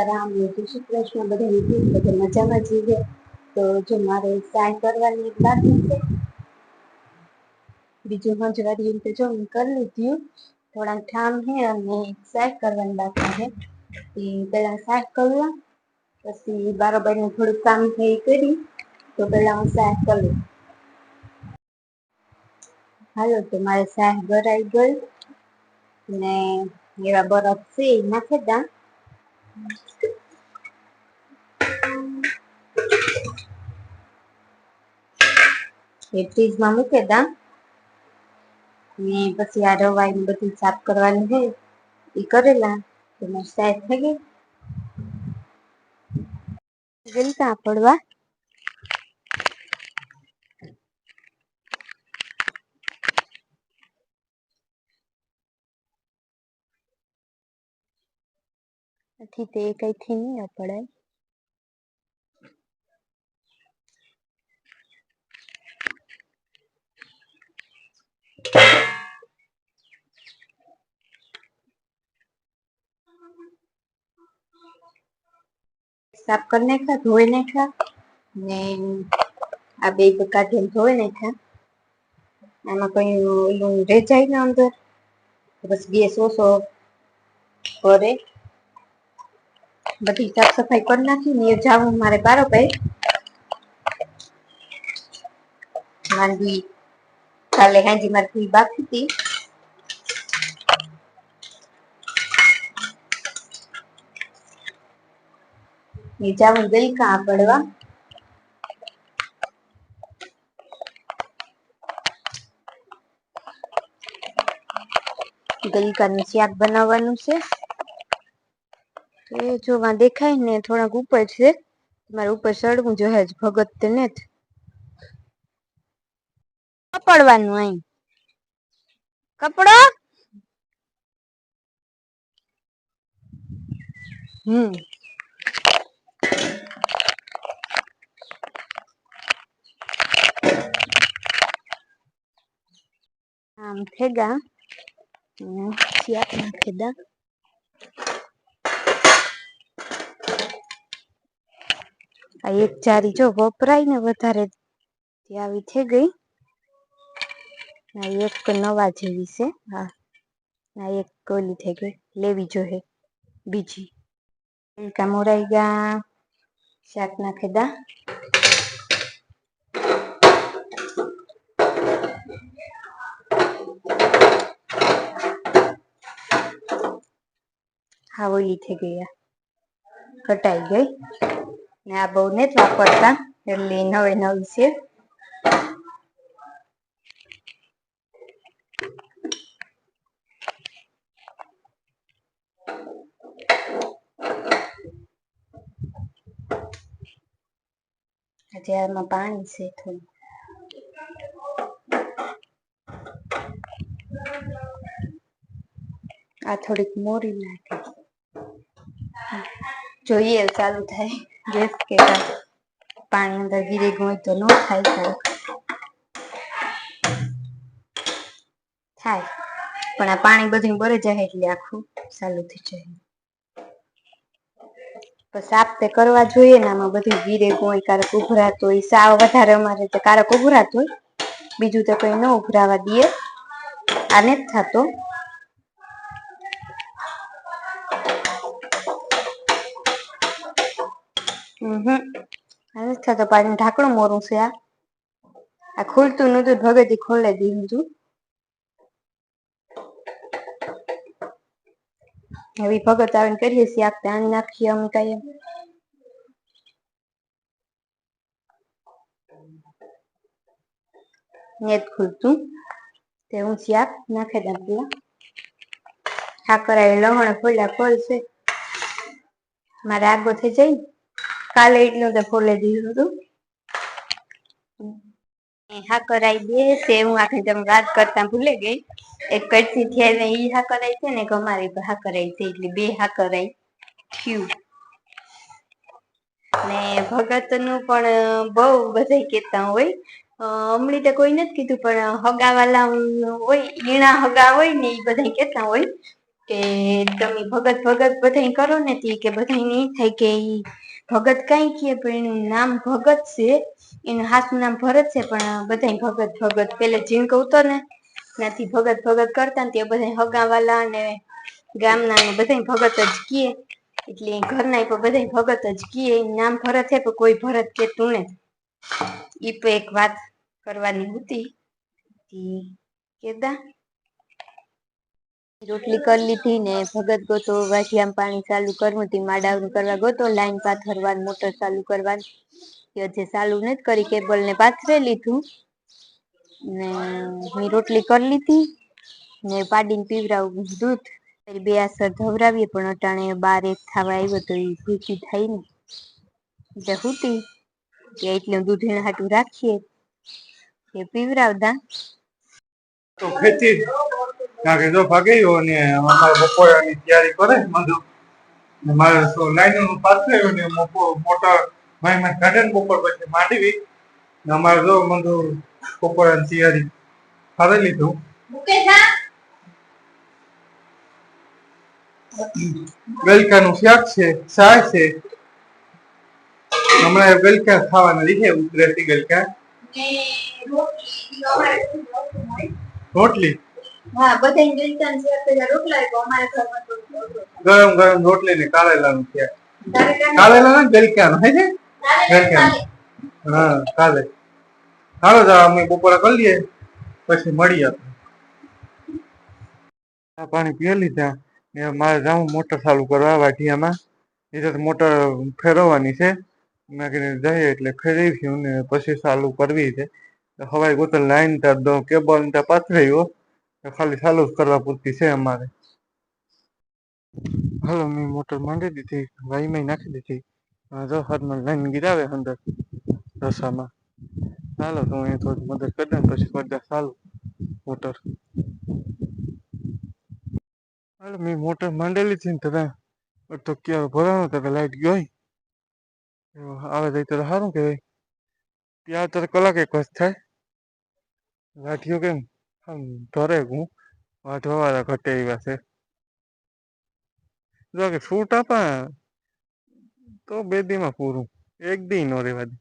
સીતારામ ને જય શ્રી કૃષ્ણ બધા વિદ્યુત બધા મજામાં જીવે તો જો મારે સાય કરવાની એક બાકી છે. બીજું મંજવારી તો જો મેં કરી લીધું. થોડાક ઠામ છે અને સાય કરવાની બાકી છે. એ પેલા સાય કરવા પછી બારોબારનું થોડુંક કામ છે એ કરી, તો પેલા હું સાય કરી લઉં. હાલો, તો મારે સાય ગરાઈ ગઈ ને એવા બરફ છે એ નાખી દા એ ફ્રીજમાં મૂકી દા ને પછી આ રવાઈ ને બધું સાફ કરવાનું છે એ કરેલા તો મારી સાય થઈ ગઈ ગલકા પડવા નથી તે કઈથી નહીં અપડાય સાફ કરી નાખ્યા, ધોઈ નાખ્યા ને આ બે કાઢીને ધોઈ નાખ્યા. આમાં કઈ ઓલું રેજાય ને અંદર. બસ ગેસ ઓછો કરે. બધી સાફ સફાઈ કરી નાખી ને જાવું મારે બારો ભાઈ. માંડવી કાલે હાજી મારી ફી બાકી હતી. એ જાવું ગઈ કા પડવા ગલકાનું શાક બનાવવાનું છે. એ જોવા દેખાય ને થોડાક ઉપર છે, મારે ઉપર ચડવું જોઈએ જ, ભગત તેને જ. કપડવાનું અહીં કપડો? હમ. આમ થેગા. નાખી દા આ એક ચારી જો વપરાય ને વધારે આવી થઈ ગઈ. આ એક નવા જેવી છે. હા. આ એક કોલી થઈ ગઈ. લેવી જોઈએ. બીજી. કા મોરાઈ ગયા શાક નાખી દા. હા, ઓલી થઈ ગઈ આ. કટાઈ ગઈ. ને આ બહુ ને જ વાપરતા, એટલે નવે નવી છે. હજી આમાં પાણી છે થોડું. આ થોડીક મોરી નાખે. જોઈએ, ચાલુ થાય. ગેસ કે પાણી અંદર ગીરી ગયું તો ન થાય થાય થાય. પણ આ પાણી બધું બરે જાય એટલે આખું ચાલુ થઈ જાય. તો સાફ તે કરવા જોઈએ ને આમાં બધું ગીરે ગોય, કારક ઉભરાતો હોય, સાવ વધારે અમારે તો કારક ઉભરાતો હોય. બીજું તો કઈ ન ઉભરાવા દઈએ. આને જ થતો. આને તો પાડીને ઢાંકણું મોરું છે, આ. આ ખુલતું નતું ભગતી ખોલે દીધું હતું હવે ભગત આવીને કરીએ છીએ આપણે આની નાખીએ અમે કઈ નેત ખુલતું. તે હું શાક નાખી દઉં પેલા. ઠાકર લહણ ફોલ્યા ખોલશે મારે આગો થઈ જાય કાલે એટલું તો ફોલે દીધું હતું. હા કરાઈ દે તે હું આખી તમે વાત કરતા ભૂલે ગઈ. એક કડસી છે ને ઈ હા કરાઈ છે ને અમારી હા કરાઈ છે એટલે બે હા કરાઈ થયું. ને ભગતનું પણ બહુ બધા કેતા હોય. હમણાં તો કોઈ નથી કીધું પણ હગાવાલા હોય, ઈણા હગા હોય ને એ બધા કેતા હોય કે તમે ભગત ભગત બધાય કરો ને તી કે બધા નહીં થાય કે ઈ ભગત કઈ કે પણ એનું નામ ભગત છે. એનું હાસું નામ ભરત છે, પણ બધાય ભગત ભગત. પેલે ઝીણકો ઉતો ને ત્યાંથી ભગત ભગત કરતા ને તે બધા હગાવાલા ને ગામના ને બધા ભગત જ કીએ એટલે ઘરના પણ બધાય ભગત જ કીએ નામ ભરત છે, પણ કોઈ ભરત કેતું ને ઈ પણ એક વાત કરવાની હતી. કેદા રોટલી કરી લીધી ને ભગત ગોતો વાઢિયામાં પાણી ચાલુ કરવું તી માડાવનું કરવા ગોતો, લાઈન પાથરવાનું મોટર ચાલુ કરવાનું જે ચાલુ નથી કરી કેબલ ને પાથરે લીધું ને હું રોટલી કરી લીધી ને પાડીને પીવરાવું દૂધ. બે આસર ધવરાવીએ, પણ અટાણે બાર એક થવા આવ્યો તો એ ભૂકી થાય ને એટલે હુતી કે એટલે દૂધ એને હાટું રાખીએ. એ પીવરાવતા તો ખેતી કારણ કે જો ભાગી ગયો ને અમારે બપોરાની તૈયારી કરે ને મારે તો લાઈન પાસ થયો ને મોટા ભાઈ માં કાઢે ને બપોર પછી માંડવી. ને અમારે જો મંજુ બપોરાની તૈયારી કરી લીધું. ગલકાનું શાક છે શાક છે. હમણાં વેલકા ખાવાના લીધે ઉતરેતી ગલકા રોટલી? હા બધા ગિલકન છે પેલા રોટલા તો અમારે ઘરમાં તો ગરમ ગરમ રોટલી ને કારેલાનું શાક કારેલા ને ગલકાનું હે છે? હા કાલે. હાલો જા અમે બપોરા કરી લઈએ પછી મળીએ આપણે. પાણી પી લીધા. ને મારે જાઉં મોટર ચાલુ કરવા વાઢિયામાં. એ તો મોટર ફેરવવાની છે. મેં કીધું જઈએ એટલે ફેરવી ને પછી ચાલુ કરવી છે. હવાઈ ગોતલ લાઈન દો કેબલ ત્યાં પાથરાયો. તો ખાલી ચાલુ કરવા પૂરતી છે અમારે. હાલો, મેં મોટર માંડી દીધી વાઈમાં નાખી દીધી. જો, હાથમાં લાઈન ગીરાવે અંદર, રસામાં. ચાલો તો હું થોડી મદદ કરી દઉં પછી બધા સારું મોટર. હાલો, મેં મોટર માંડેલી છે ને તમે તો ક્યારે ભરાણો, તો લાઈટ ગયો આવે જાય તો સારું કહેવાય. ત્યાં તો કલાક એક જ થાય. લાઠીઓ કેમ? ધરે હું. વાંચવા વાળા ઘટે એવા છે. જો કે છૂટ આપા તો બે દીમાં પૂરું. એક દી નો રેવા દે.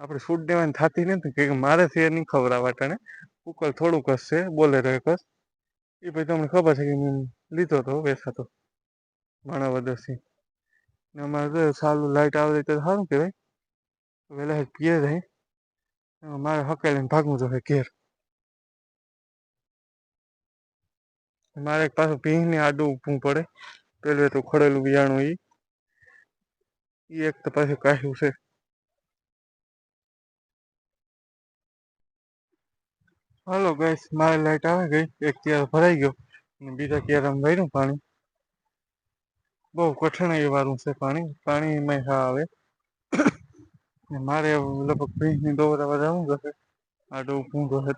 આપણે છૂટ દેવાની થતી નથી કે મારે છે નહીં ખબર આ વાટાને ઉકલ થોડુંક જ છે બોલે રહે કસ. એ પછી તમને ખબર છે કે મેં લીધો તો વેસાતો માણા વદરથી ને અમારે સારું લાઇટ આવે તો સારું કહેવાય. વહેલા પીએ જાય મારે હકેલીને ભાગવું જોઈએ ઘેર. મારે પાછું ભીંને આડું ઊભું પડે. પેલું તો ખડેલું બિયાણું ઈ. એક તો પાછું કાઢ્યું છે. હાલો ગેસ મારે લાઈટ આવે ગઈ. એક ક્યારે ભરાઈ ગયો. અને બીજા ક્યારે ભર્યું પાણી. બહુ કઠણાઈ વાળું છે પાણી. પાણી હા આવે. મારે લગભગ ભીંની દોરા વધારવું જશે આડું ઊભું જશે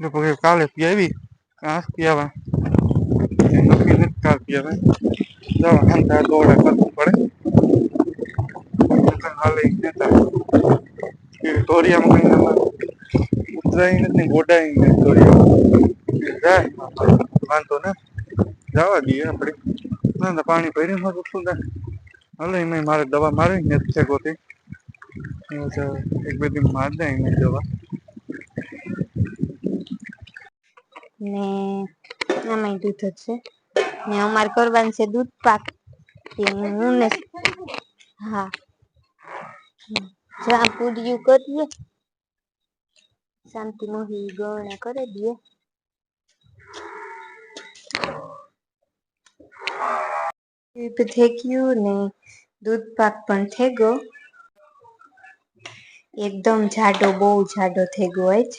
લગભગ કાલે પી પીવી કાંસ પીવા નક્કી નથી કાલ પીવા જવા હંતા દોડા કરવું પડે હાલે જતા ધોરિયામાં કઈ ઉતરાય નથી ગોડાય નથી ધોરિયામાં જાય વાંધો ને જવા દઈએ આપણે ના પાણી ભરી મારું શું થાય હાલે એમાં મારે દવા મારવી નથી ગોતી એક બે દિન માર દે એને દવા ને આમાં દૂધ જ છે. ને અમારે કરવાનું છે દૂધ પાક. હું ને હા. જ્યાં પૂર્યું કરીએ શાંતિ મોહી ગણા કરી દઈએ દૂધ થઈ ને દૂધ પાક પણ થઈ ગયો એકદમ જાડો, બહુ જાડો થઈ ગયો હોય જ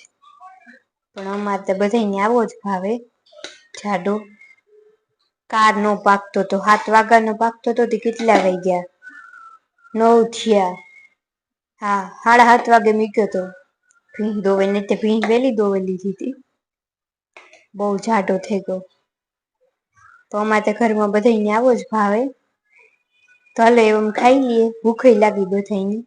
પણ અમારે તો બધાને આવો જ ભાવે. જાડો. કાર નો પાકતો તો, સાત વાગ્યાનો પાકતો તો તે કેટલા વાગ્યા નવ થયા. હા, સાડા સાત વાગે મૂક્યો તો. ભીંગ દોવેલી તે ભીંગ વેલી દોવેલી હતી બહુ જાડો થઈ ગયો. તો અમારે તો ઘરમાં બધાને આવો જ ભાવે. તો હાલો એમ ખાઈ લઈએ. ભૂખે લાગી બધાને